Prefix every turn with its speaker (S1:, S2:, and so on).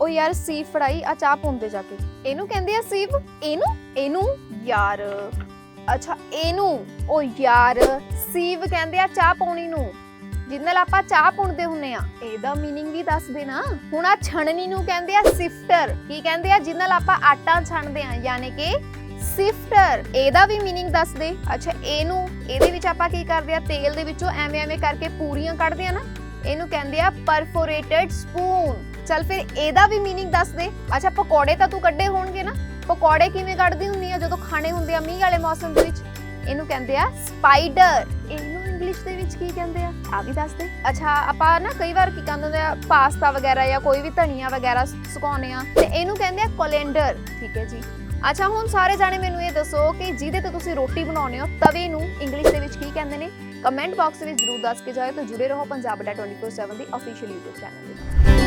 S1: ਉਹ ਯਾਰ ਸੀਵ ਫੜਾਈ ਆ ਚਾਹ ਪੁੰਦੇ ਜਾ ਕੇ ਇਹਨੂੰ ਕਹਿੰਦੇ ਆ ਸੀਵ ਇਹਨੂੰ ਇਹਨੂੰ ਯਾਰ ਅੱਛਾ ਇਹਨੂੰ ਉਹ ਯਾਰ ਸੀਵ ਕਹਿੰਦੇ ਆ ਚਾਹ ਪਾਉਣੀ ਨੂੰ ਜਿਹਦੇ ਨਾਲ ਆਪਾਂ ਚਾਹ ਪੁੰਦੇ ਹੁੰਨੇ ਆ ਇਹਦਾ मीनिंग ਵੀ ਦੱਸ ਦੇ ਨਾ ਹੁਣ ਆ ਛਣਨੀ ਨੂੰ ਕਹਿੰਦੇ ਆ ਸਿਫਟਰ ਕੀ ਕਹਿੰਦੇ ਆ ਜਿਹਦੇ ਨਾਲ ਆਪਾਂ ਆਟਾ ਛਣਦੇ ਆ ਯਾਨੀ ਕਿ ਸਿਫਟਰ ਇਹਦਾ ਵੀ मीनिंग ਦੱਸ ਦੇ ਅੱਛਾ ਇਹਨੂੰ ਇਹਦੇ ਵਿੱਚ ਆਪਾਂ ਕੀ ਕਰਦੇ ਆ ਤੇਲ ਦੇ ਵਿੱਚੋਂ ਐਵੇਂ ਐਵੇਂ ਕਰਕੇ ਪੂਰੀਆਂ ਕੱਢਦੇ ਆ ਨਾ ਇਹਨੂੰ ਕਹਿੰਦੇ ਆ ਪਰਫੋਰੇਟਡ ਸਪੂਨ ਚਲ ਫਿਰ ਇਹਦਾ ਵੀ मीनिंग ਦੱਸ ਦੇ ਅੱਛਾ ਪਕੌੜੇ ਤਾਂ ਤੂੰ ਕੱਢੇ ਹੋਣਗੇ ਨਾ ਪਕੌੜੇ ਕਿਵੇਂ ਕੱਢਦੀ ਹੁੰਦੀ ਆ ਜਦੋਂ ਖਾਣੇ ਹੁੰਦੇ ਆ ਮੀਂਹ ਵਾਲੇ ਮੌਸਮ ਦੇ ਵਿੱਚ ਇਹਨੂੰ ਕਹਿੰਦੇ ਆ ਸਪਾਈਡਰ ਇਹਨੂੰ ਇੰਗਲਿਸ਼ ਦੇ ਵਿੱਚ ਕੀ ਕਹਿੰਦੇ ਆ ਆ ਵੀ ਦੱਸ ਦੇ ਅੱਛਾ ਆਪਾਂ ਨਾ ਕਈ ਵਾਰ ਕੀ ਕਹਿੰਦੇ ਹੁੰਦੇ ਆ ਪਾਸਤਾ ਵਗੈਰਾ ਜਾਂ ਕੋਈ ਵੀ ਧਨੀਆ ਵਗੈਰਾ ਸੁਕਾਉਂਦੇ ਆ ਤੇ ਇਹਨੂੰ ਕਹਿੰਦੇ ਆ ਕੋਲੈਂਡਰ ਠੀਕ ਹੈ ਜੀ ਅੱਛਾ ਹੁਣ ਸਾਰੇ ਜਾਣੇ ਮੈਨੂੰ ਇਹ ਦੱਸੋ ਕਿ ਜਿਹਦੇ ਤੇ ਤੁਸੀਂ ਰੋਟੀ ਬਣਾਉਂਦੇ ਹੋ ਤਵੇ ਨੂੰ ਇੰਗਲਿਸ਼ ਦੇ ਵਿੱਚ ਕੀ ਕਹਿੰਦੇ ਨੇ ਕਮੈਂਟ ਬਾਕਸ ਵਿੱਚ ਜਰੂਰ ਦੱਸ ਕੇ ਜਾਇਓ ਤੇ ਜੁੜੇ ਰਹੋ ਪੰਜਾਬ ਦਾ 24/7 ਦੀ ਅਫੀਸ਼ੀਅਲ YouTube ਚੈਨਲ ਦੇ ਨਾਲ